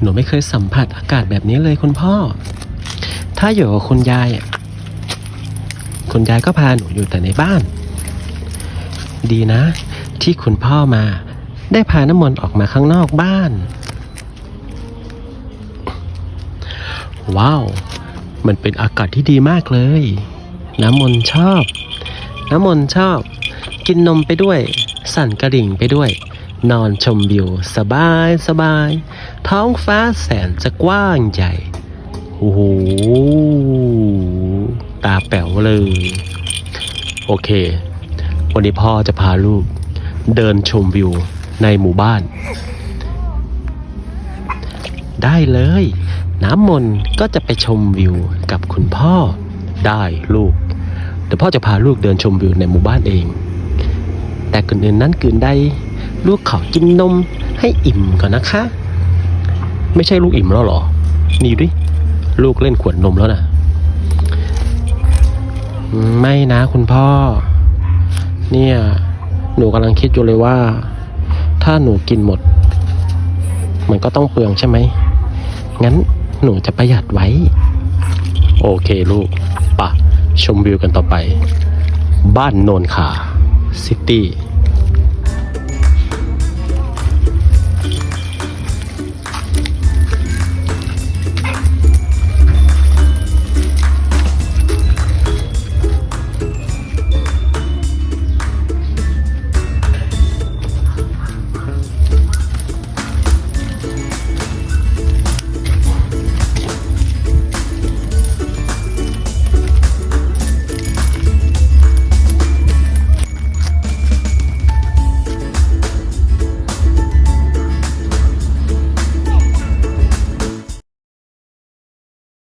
หนูไม่เคยสัมผัสอากาศแบบนี้เลยคุณพ่อ ถ้าอยู่กับคุณยายอะคุณยายก็พาหนูอยู่แต่ในบ้าน ดีนะ ที่คุณพ่อมา ได้พาน้ำมนต์ออกมาข้างนอกบ้าน ว้าว มันเป็นอากาศที่ดีมากเลย น้ำมนต์ชอบ น้ำมนต์ชอบ กินนมไปด้วย สั่นกระดิ่งไปด้วย นอนชมวิวสบายสบาย ท้องฟ้าแสนจะกว้างใหญ่ โอ้โห ตาแป๋วเลย โอเค วันนี้พ่อจะพาลูก เดินชมวิวในหมู่บ้าน ได้เลย น้ำมนต์ก็จะไปชมวิวกับคุณพ่อได้ลูก เดี๋ยวพ่อจะพาลูกเดินชมวิวในหมู่บ้านเอง แต่ก่อนอื่นนั้นก่อนใด ลูกเขอกินนมให้อิ่มก่อนนะคะ ไม่ใช่ลูกอิ่มแล้วหรอ นี่ดิ ลูกเล่นขวดนมแล้วนะไม่นะคุณพ่อ เนี่ย หนูกำลังคิดอยู่เลยว่า ถ้าหนูกินหมด มันก็ต้องเปลืองใช่ไหม งั้นหนูจะประหยัดไว้ โอเคลูกปะชมวิวกันต่อไป บ้านโนนขาซิตี้